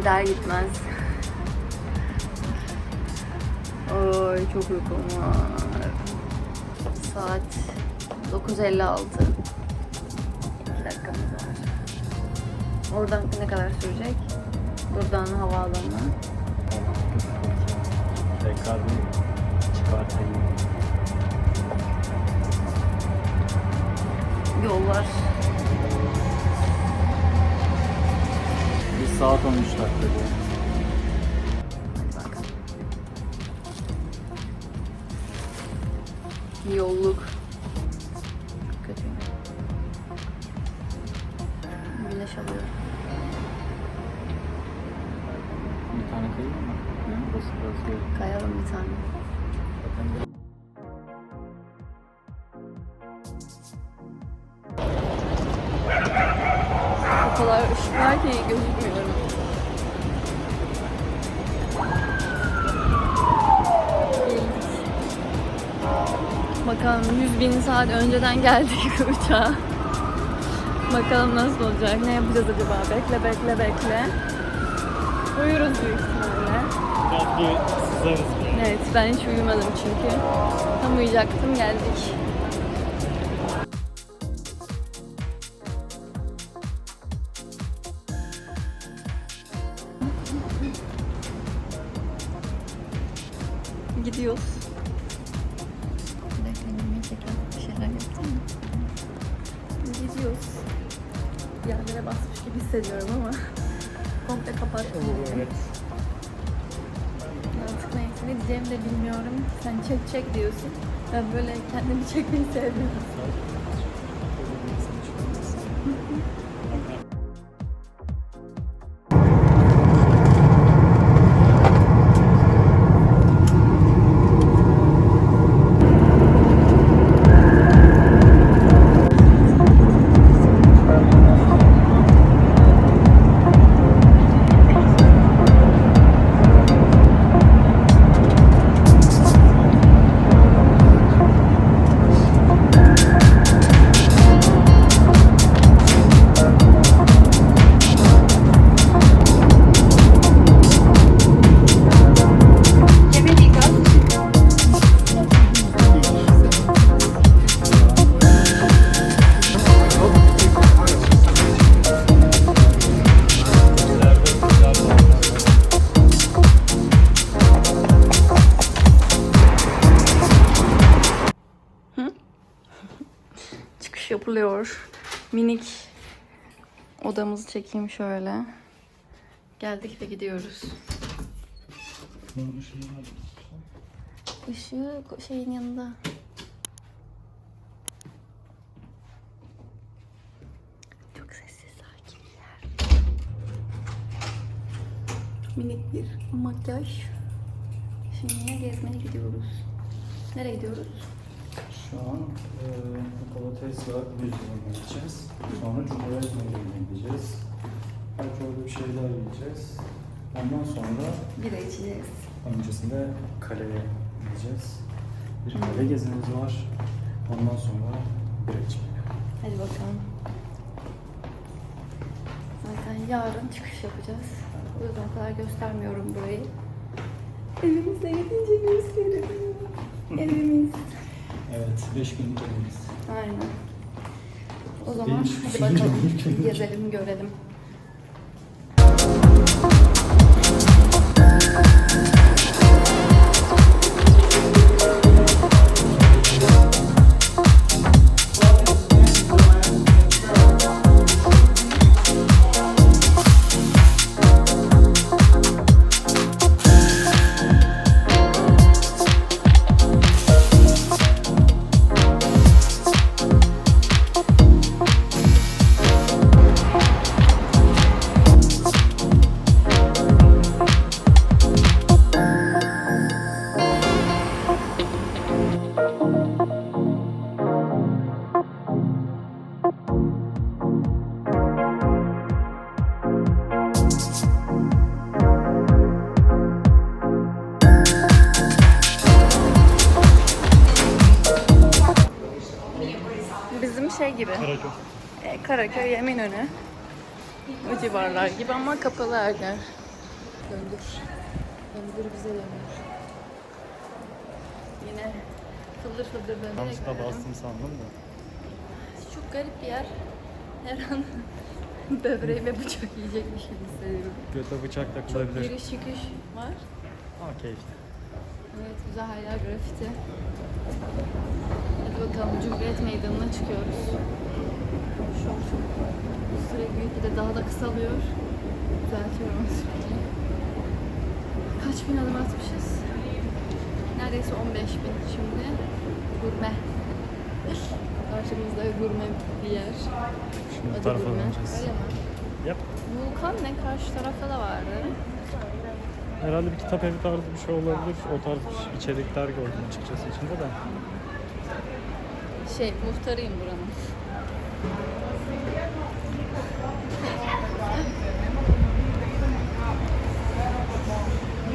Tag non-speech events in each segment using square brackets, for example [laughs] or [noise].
Gider gitmez. Oy çok uykum var. Saat 9.56. 2 dakikamız var. Oradan ne kadar sürecek? Buradan havaalanına. Tekrar çıkartayım. Yollar. Saat 13 dakika diyor. Önceden geldik [laughs] uçağa. Bakalım nasıl olacak, ne yapacağız acaba? Bekle bekle bekle. Uyuruz büyük ihtimalle. Bir sızarız. Evet ben hiç uyumadım çünkü. Tam uyuyacaktım geldik. Kendimi çekmeyi sevmiyorum. Odamızı çekeyim şöyle. Geldik ve gidiyoruz. Işığı şeyin yanında. Çok sessiz, sakin yer. Minik bir makyaj. Şimdi gezmeye gidiyoruz. Nereye gidiyoruz? Şu an e, Nikola Tesla Müzesi'ne gideceğiz. Sonra Cumhuriyet Meydanı'na gideceğiz. Belki orada bir şeyler yiyeceğiz. Ondan sonra Bira içeceğiz. öncesinde kaleye gideceğiz. Bir kale gezimiz var. Ondan sonra bira içmeye. Hadi bakalım. Zaten yarın çıkış yapacağız. O yüzden o kadar göstermiyorum burayı. Evimizde gidince gösteririm. Evimiz. Evet, 5 günlük evimiz. Aynen. O zaman Benim hadi bakalım. [laughs] önce. Gezelim, görelim. Döndür. Döndür bize döndür. Yine fıldır fıldır dönerek. Yanlışlıkla bastım sandım da. Çok garip bir yer. Her an [laughs] böbreğime [laughs] bıçak yiyecekmiş gibi hissediyorum. Göte bıçak Çok takılabilir. giriş çıkış var. Ama keyifli. Evet güzel hala grafiti. Hadi bakalım Cumhuriyet Meydanı'na çıkıyoruz. Şu bu sürekli gitgide daha da kısalıyor. Düzeltiyorum. Kaç bin adım atmışız? Neredeyse 15 bin şimdi. Gurme. Karşımızda gurme bir yer. Şimdi Adı tarafa gurme. döneceğiz. Öyle mi? Yap. Vulkan ne? Karşı tarafta da vardı. Herhalde bir kitap evi tarzı bir şey olabilir. O tarz bir içerikler gördüm açıkçası içinde de. Şey, muhtarıyım buranın.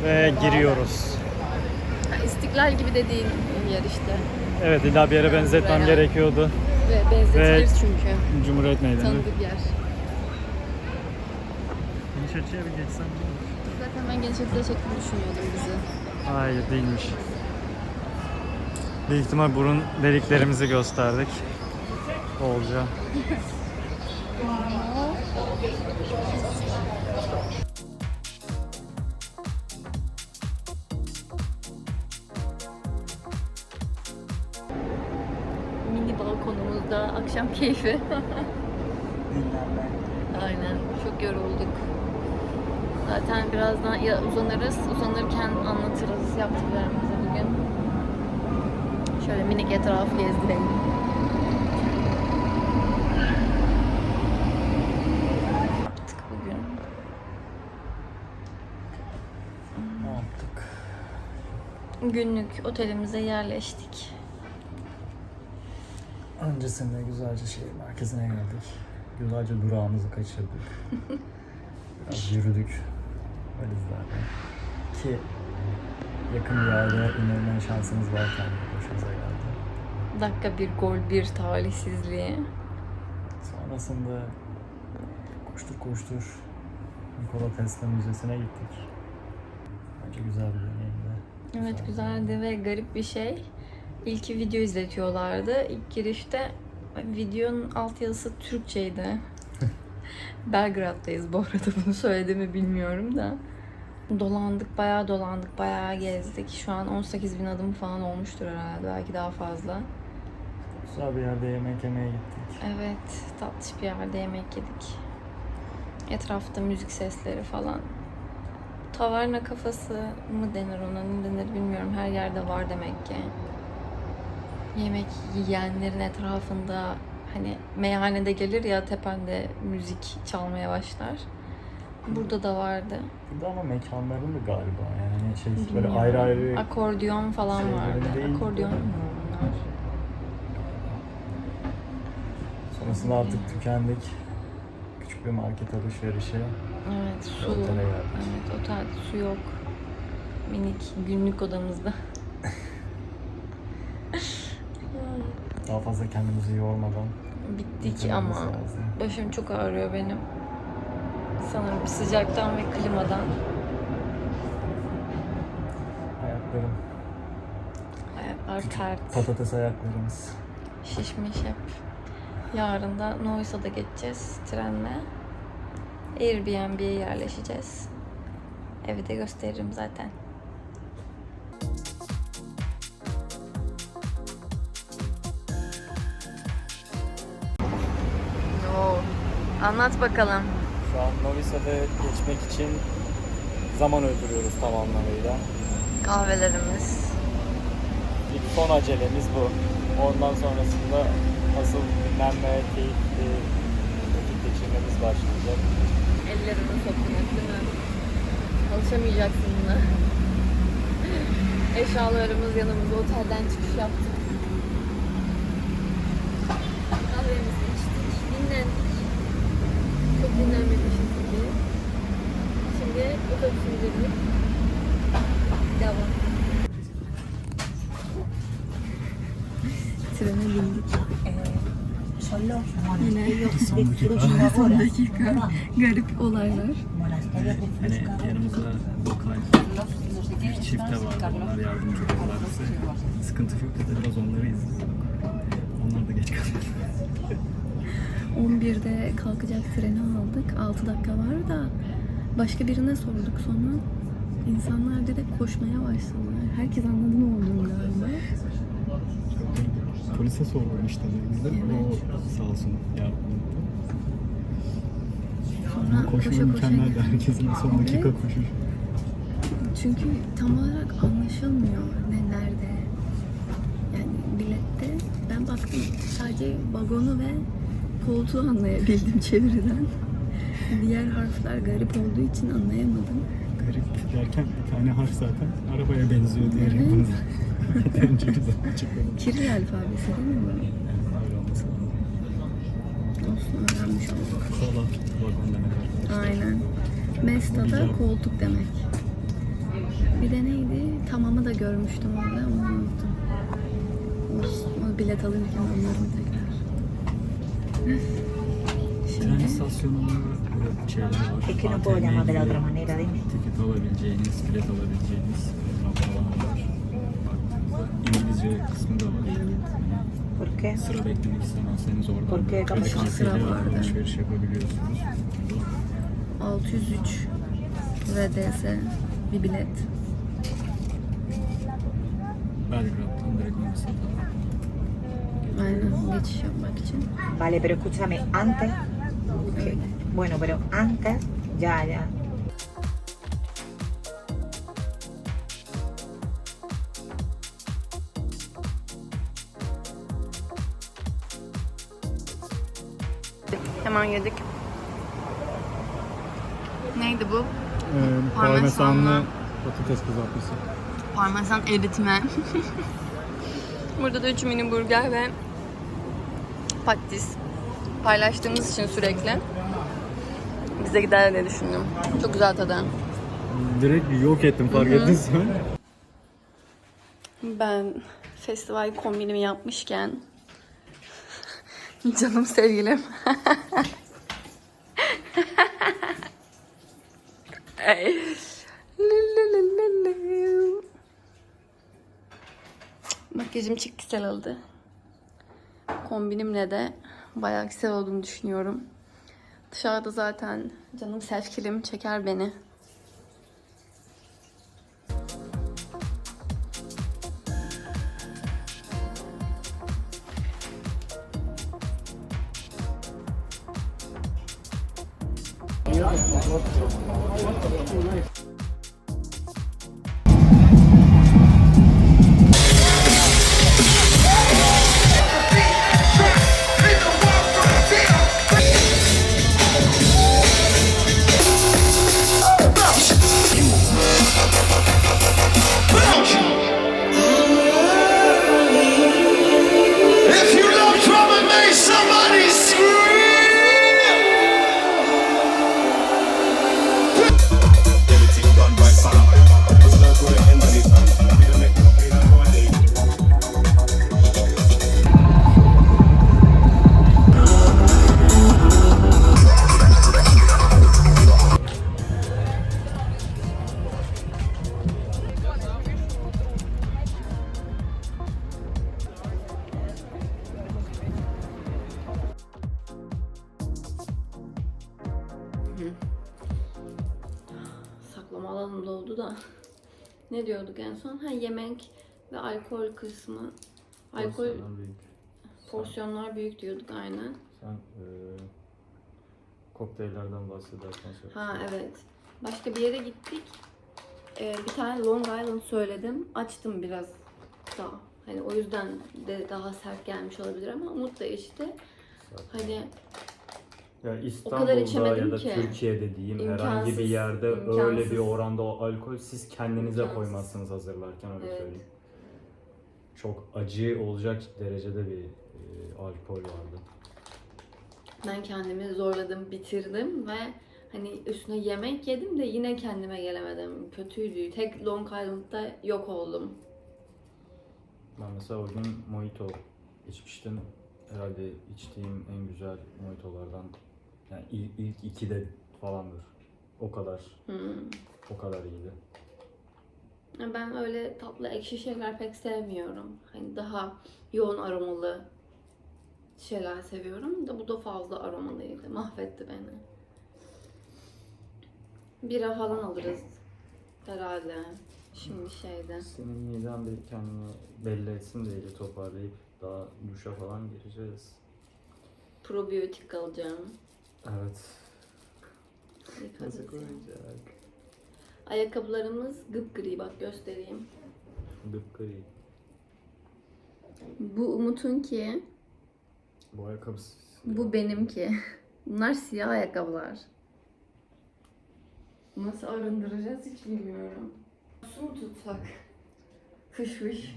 Ve giriyoruz. İstiklal gibi dediğin yer işte. Evet illa bir yere benzetmem Buraya. gerekiyordu. Ve benzetilir çünkü. Cumhuriyet Meydanı. Tanıdık yer. Geniş açıya bir geçsem Zaten ben genç açıda çektiğini düşünüyordum bizi. Hayır değilmiş. Büyük ihtimal burun deliklerimizi gösterdik. Bolca. [laughs] keyfi. Aynen. Çok yorulduk. Zaten birazdan ya uzanırız. Uzanırken anlatırız yaptıklarımızı bugün. Şöyle minik etrafı gezdirelim. Yaptık bugün. Ne yaptık? Günlük otelimize yerleştik. Öncesinde güzelce şehir merkezine geldik. Güzelce durağımızı kaçırdık. [laughs] Biraz yürüdük valizlerle. Ki yakın bir yerde inanma şansımız varken başımıza geldi. Dakika bir gol bir talihsizliği. Sonrasında koştur koştur Nikola Tesla Müzesi'ne gittik. Bence güzel bir deneyimdi. Evet Güzel. güzeldi ve garip bir şey. İlk video izletiyorlardı. İlk girişte videonun altyazısı Türkçeydi. [laughs] Belgrad'dayız bu arada bunu söylediğimi bilmiyorum da. Dolandık, bayağı dolandık, bayağı gezdik. Şu an 18 bin adım falan olmuştur herhalde, belki daha fazla. Güzel bir yerde yemek yemeye gittik. Evet, tatlış bir yerde yemek yedik. Etrafta müzik sesleri falan. Taverna kafası mı denir ona, ne denir bilmiyorum. Her yerde var demek ki. Yemek yiyenlerin etrafında hani meyhanede gelir ya tepende müzik çalmaya başlar. Burada da vardı. Burada ama mekanların da galiba yani şey böyle Bilmiyorum. ayrı ayrı Akordeon falan vardı. değil. Akordeon mu? Sonrasında artık tükendik. Küçük bir market alışverişi. Evet, su. Otele geldik. Evet, otel su yok. Minik günlük odamızda. Daha fazla kendimizi yormadan Bittik bitirmemiz ama lazım. başım çok ağrıyor benim. Sanırım sıcaktan ve klimadan. Ayaklarım, Ayaklar tert, patates ayaklarımız. şişmiş hep. Yarın da Noisa'da geçeceğiz trenle. Airbnb'ye yerleşeceğiz. Evi de gösteririm zaten. Anlat bakalım. Şu an Novisa'da geçmek için zaman öldürüyoruz tam anlamıyla. Kahvelerimiz. İlk son acelemiz bu. Ondan sonrasında asıl dinlenme, keyifli vakit geçirmemiz başlayacak. Ellerimi sokmak değil mi? Alışamayacaksın buna. [laughs] Eşyalarımız yanımızda otelden çıkış yaptık. Binip devam. Trene bindik. son de son dakika garip olaylar. Hani Cruz yanımızda lokal bir çift de vardı. Onlar yardımcı oldular bize. Sıkıntı yok dedi. Biraz onları izledik. Onlar da geç kaldı. 11'de kalkacak treni aldık. 6 dakika var da başka birine sorduk sonra. İnsanlar direkt koşmaya başladılar. Herkes anladı ne olduğunu galiba. Polise sordum işte dedi. O sağ olsun yardım etti. Sonra Ama koşa koşma koşa geldik. Herkesin son dakika Evet. koşuş. Çünkü tam olarak anlaşılmıyor ne nerede. Yani bilette ben baktım sadece vagonu ve koltuğu anlayabildim [laughs] çeviriden. Diğer harfler garip olduğu için anlayamadım. Garip derken bir tane harf zaten arabaya benziyor diye Evet. açıkladım. [laughs] Kiril alfabesi değil mi bu? Olsun öğrenmiş olduk. Kola vagon demek arkadaşlar. Aynen. Mesta da koltuk demek. Bir de neydi? Tamamı da görmüştüm orada ama unuttum. Olsun. O bilet alırken anlarım tekrar. Tren Şimdi istasyonunda böyle şeyler var. Es que no puedo llamar de la otra manera, dime. Ticket alabileceğiniz, bilet alabileceğiniz var. Baktığınızda İngilizce kısmı da var. ¿Por qué? Sıra beklemek istemezseniz oradan Por qué? sıra vardı. alışveriş yapabiliyorsunuz. 603 RDS bir bilet. Belgrad'dan direkt Manisa'da. Aynen geçiş yapmak için. Vale, pero escúchame, antes. que- bueno, pero antes, ya, ya. Hemen yedik. Neydi bu? Ee, parmesanlı patates kızartması. Parmesan eritme. [laughs] Burada da 3 mini burger ve patates paylaştığımız için sürekli bize gider diye düşündüm. Çok güzel tadı. Direkt yok ettim fark ettin sen. Ben festival kombinimi yapmışken [laughs] canım sevgilim. [laughs] Makyajım çok güzel oldu. Kombinimle de bayağı güzel olduğunu düşünüyorum. Dışarıda zaten canım sevgilim çeker beni. Yemek ve alkol kısmı. Alkol büyük. porsiyonlar büyük diyorduk aynen. Sen e, kokteyllerden bahsederken söyle. Ha evet. Başka bir yere gittik. Ee, bir tane Long Island söyledim. Açtım biraz daha. Hani o yüzden de daha sert gelmiş olabilir ama Umut da içti. Hani Ya İstanbul'da ya da ki. Türkiye'de diyeyim herhangi bir İmkansız, yerde imkansız. öyle bir oranda o alkol siz kendinize İmkansız. koymazsınız hazırlarken öyle Evet. söyleyeyim. Çok acı olacak derecede bir e, alkol vardı. ben kendimi zorladım, bitirdim ve hani üstüne yemek yedim de yine kendime gelemedim. Kötüydü. Tek Long Island'da yok oldum. Ben mesela o gün mojito içmiştim. herhalde içtiğim en güzel mojitolardan yani ilk, ilk ikide falandır. O kadar, Hmm. o kadar iyiydi. Ben öyle tatlı ekşi şeyler pek sevmiyorum. Hani daha yoğun aromalı şeyler seviyorum da bu da fazla aromalıydı. Mahvetti beni. Bira falan alırız herhalde. Şimdi şeyde. Senin miden bir kendini belli etsin diye toparlayıp daha duşa falan gireceğiz. Probiyotik alacağım. Evet. Nasıl edeceğim. koyacak? Ayakkabılarımız gıpgri bak göstereyim. Dıpkırı. Bu Umut'un ki, Bu ayakkabı bu benimki. Bunlar siyah ayakkabılar. Nasıl arındıracağız hiç bilmiyorum. Su mu tutsak? Fış fış.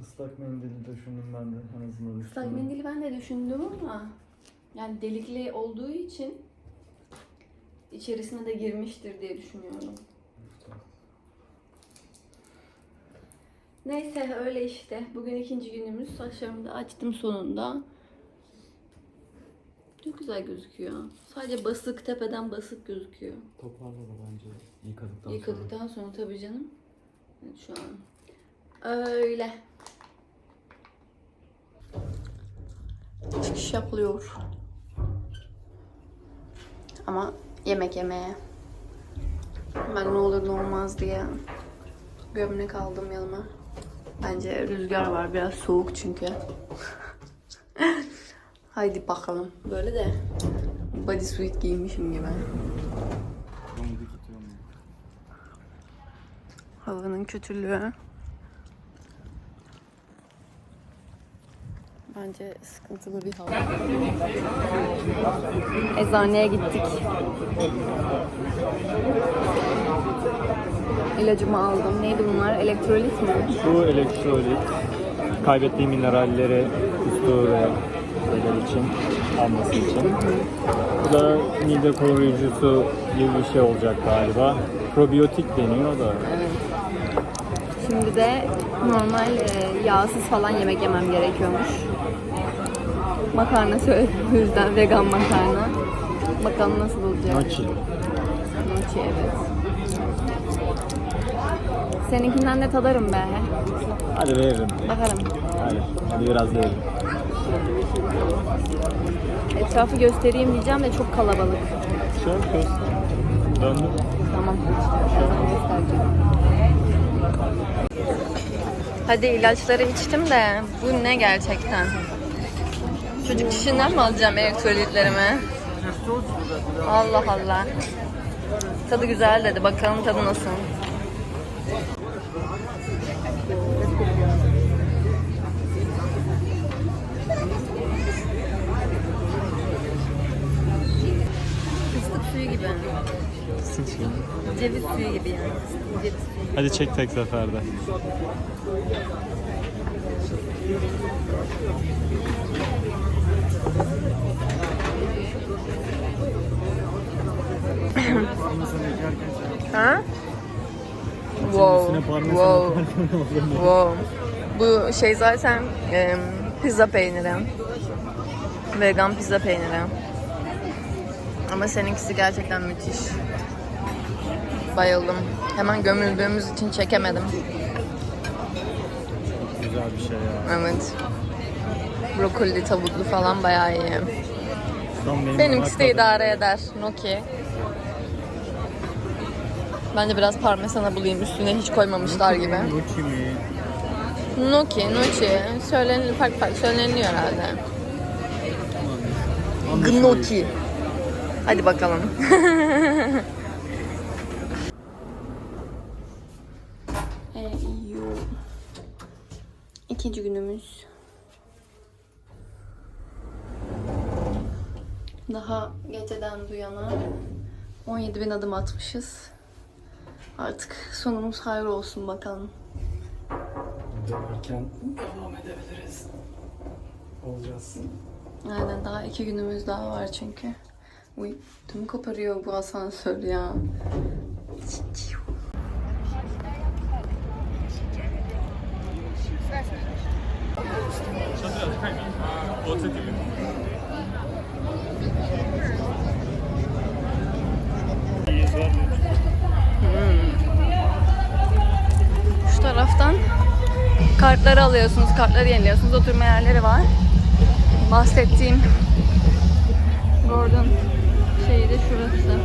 Islak mendili düşündüm ben de en azından Islak üstüne. mendili ben de düşündüm ama yani delikli olduğu için içerisine de girmiştir diye düşünüyorum. Neyse öyle işte. Bugün ikinci günümüz. Saçlarımı da açtım sonunda. Çok güzel gözüküyor. Sadece basık, tepeden basık gözüküyor. Toparla da bence yıkadıktan sonra. Yıkadıktan sonra tabii canım. Evet, şu an. Öyle. Çıkış yapılıyor. Ama yemek yemeye. Ben ne olur ne olmaz diye gömlek aldım yanıma. Bence rüzgar var biraz soğuk çünkü. [laughs] Haydi bakalım. Böyle de bodysuit giymişim gibi. Havanın kötülüğü. Bence sıkıntılı bir hava. Eczaneye gittik. İlacımı aldım. Neydi bunlar? Elektrolit mi? Bu elektrolit kaybettiği mineralleri kustuğu ve şeyler için alması için. Bu da mide koruyucusu gibi bir şey olacak galiba. Probiyotik deniyor da. Şimdi de normal e, yağsız falan yemek yemem gerekiyormuş. Makarna söyledim o yüzden vegan makarna. Bakalım nasıl olacak. Nachi. Nochi evet. Seninkinden de tadarım be. Hadi veririm. Bakalım. Hadi, hadi biraz veririm. Etrafı göstereyim diyeceğim de çok kalabalık. Şöyle göster. Döndüm. Tamam. Hadi ilaçları içtim de bu ne gerçekten? Çocuk şişinden mi alacağım elektrolitlerimi? Allah Allah. Tadı güzel dedi. Bakalım tadı nasıl? Fıstık suyu gibi. Ceviz suyu gibi yani. Ceviz suyu. Hadi çek tek seferde. Ha? Wow. Wow. wow. Bu şey zaten em, pizza peyniri. Vegan pizza peyniri. Ama seninkisi gerçekten müthiş. Bayıldım. Hemen gömüldüğümüz için çekemedim. Güzel bir şey ya. Evet. Brokoli, tavuklu falan bayağı iyi. Benim Benimkisi de idare eder. Noki. Bence biraz parmesana bulayım üstüne hiç koymamışlar gibi. Nochi mi? Noki, Nochi. Söylenir, farklı farklı söyleniliyor herhalde. Gnocchi. Hadi bakalım. [laughs] İkinci günümüz. Daha geceden bu yana 17 bin adım atmışız. Artık sonumuz hayır olsun bakalım. Dönerken devam edebiliriz. Olacağız. Aynen daha iki günümüz daha var çünkü. Uy, tüm koparıyor bu asansör ya. Şu taraftan kartları alıyorsunuz, kartları yeniliyorsunuz. Oturma yerleri var. Bahsettiğim Gordon şeyi de şurası.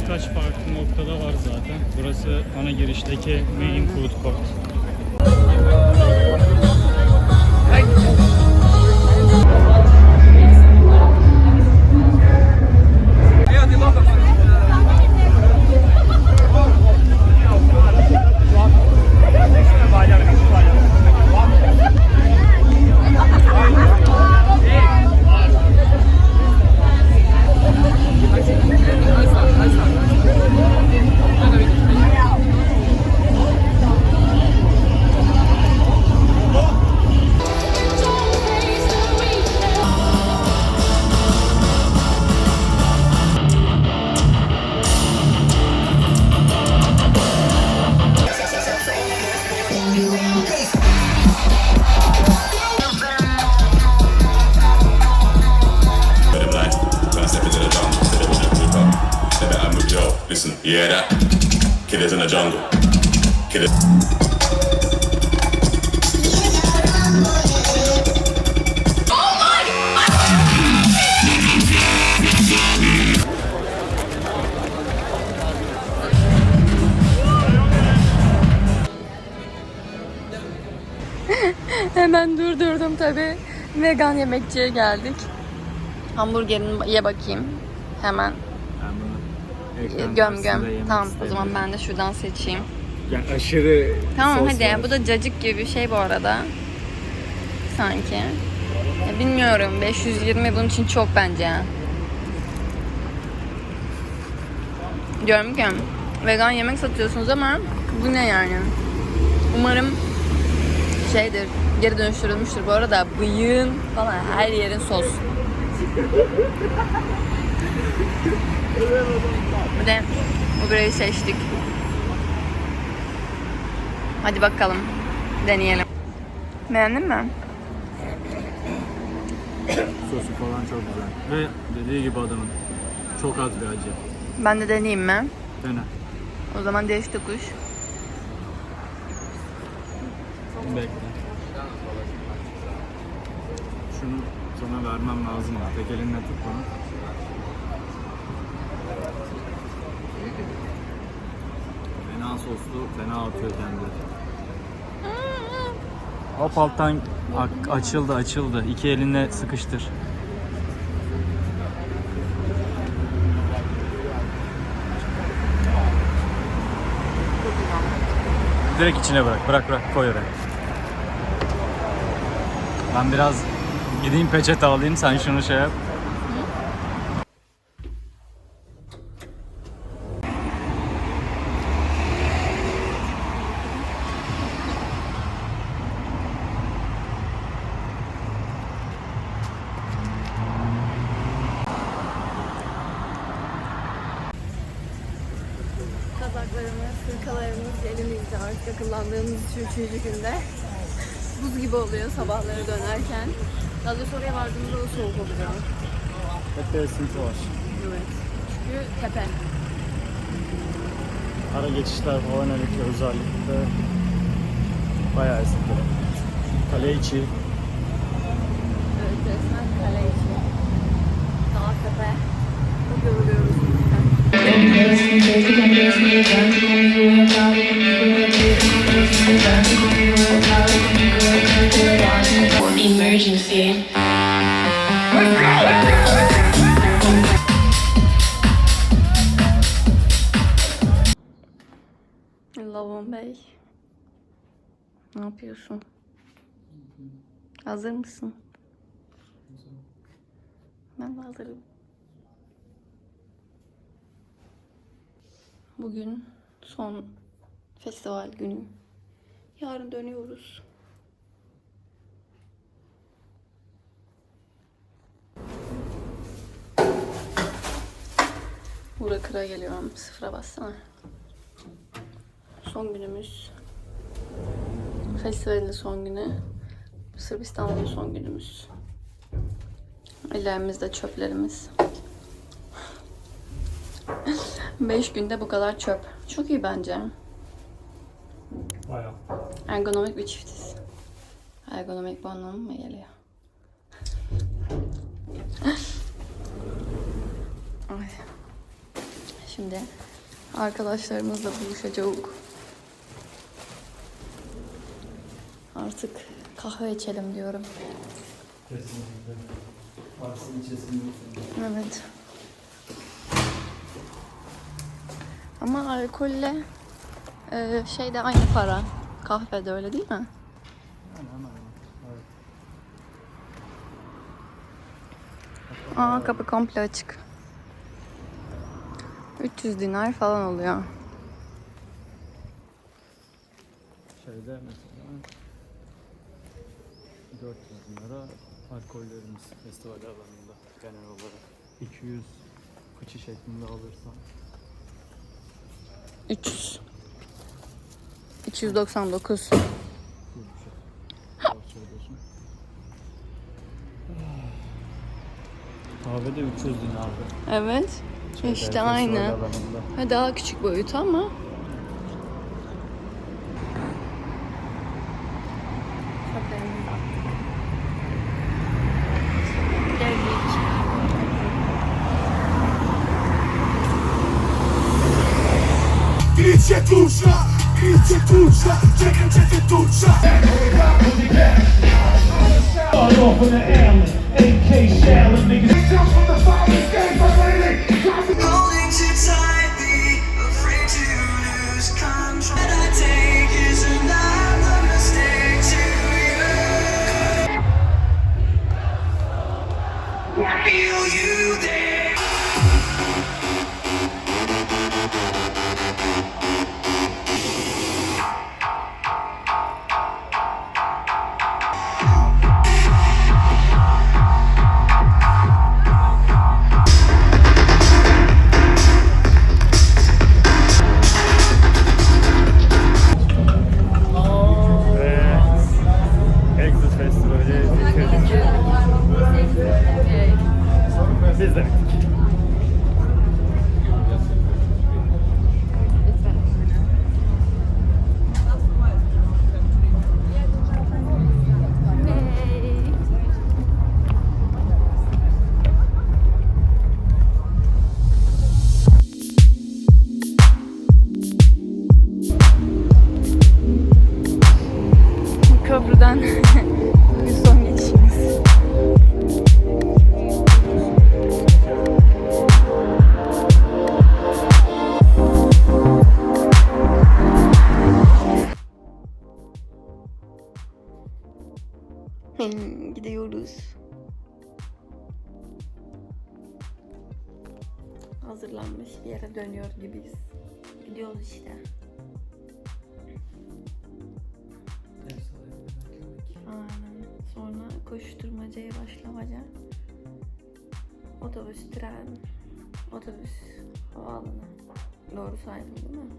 Birkaç farklı noktada var zaten. Burası ana girişteki main food court. Hear that? Killers in the jungle. Killers. [laughs] Hemen durdurdum tabi. Vegan yemekçiye geldik. Hamburgerini ye bakayım. Hemen Göm göm. yemek Tamam o zaman ben de şuradan seçeyim. Yani aşırı Tamam sos hadi var. bu da cacık gibi bir şey bu arada. Sanki. Ya bilmiyorum 520 bunun için çok bence. Diyorum ki vegan yemek satıyorsunuz ama bu ne yani? Umarım şeydir geri dönüştürülmüştür. Bu arada bıyığın falan her yerin sos. Bir de bu bireyi seçtik. Hadi bakalım. Deneyelim. Beğendin mi? Sosu falan çok güzel. Ve dediği gibi adamın çok az bir acı. Ben de deneyeyim mi? Dene. O zaman değiş tokuş. Bekle. Şunu sana vermem lazım. Tek elinle tut bunu. Fena soslu, fena atıyor kendini. Hop alttan açıldı açıldı. İki elinle sıkıştır. Direkt içine bırak. Bırak bırak koy oraya. Ben biraz gideyim peçete alayım sen şunu şey yap. İçin üçüncü günde. Buz gibi oluyor sabahları dönerken. Daha doğrusu oraya vardığımızda o soğuk oluyor. Hep bir esinti var. Evet. Çünkü tepe. Ara geçişler falan özellikle özellikle bayağı esinti. Kale içi Evet resmen kale içi. Dağ tepe. Çok yoruluyoruz. bizden. Emergency. Lavon Bey. Ne yapıyorsun? Hazır mısın? Ben de hazırım. Bugün son festival günü. Yarın dönüyoruz. Burak Kır'a geliyorum. Sıfıra bassana. Son günümüz. Festivalin son günü. Sırbistan'da son günümüz. Ellerimizde çöplerimiz. 5 günde bu kadar çöp. Çok iyi bence. Ergonomik bir çiftiz. Ergonomik bu anlamı mı geliyor? [laughs] Ay. Şimdi arkadaşlarımızla buluşacağız. Artık kahve içelim diyorum. Kesinlikle. Evet. Ama alkolle e, şey de aynı para. Kahve de öyle değil mi? Hemen hemen. Evet. Aa kapı komple açık. 300 dinar falan oluyor. Şeyde mesela 400 lira alkollerimiz festival alanında genel olarak 200 fıçı şeklinde alırsan 300. 299. bir şey. Doğru söylüyorsun. Kahve de 300 dinardı. Evet. Şeyde, İşte aynı. Ha, daha küçük boyutu ama. Geldik. Idźcie dusza, cię ty dusza Start off lady Holding too tightly, afraid to lose control. What I take is another mistake to you. Feel you there. izlemek. Koşturmacaya başlamaca. Otobüs, tren, otobüs, havaalanı. Doğru saydım değil mi?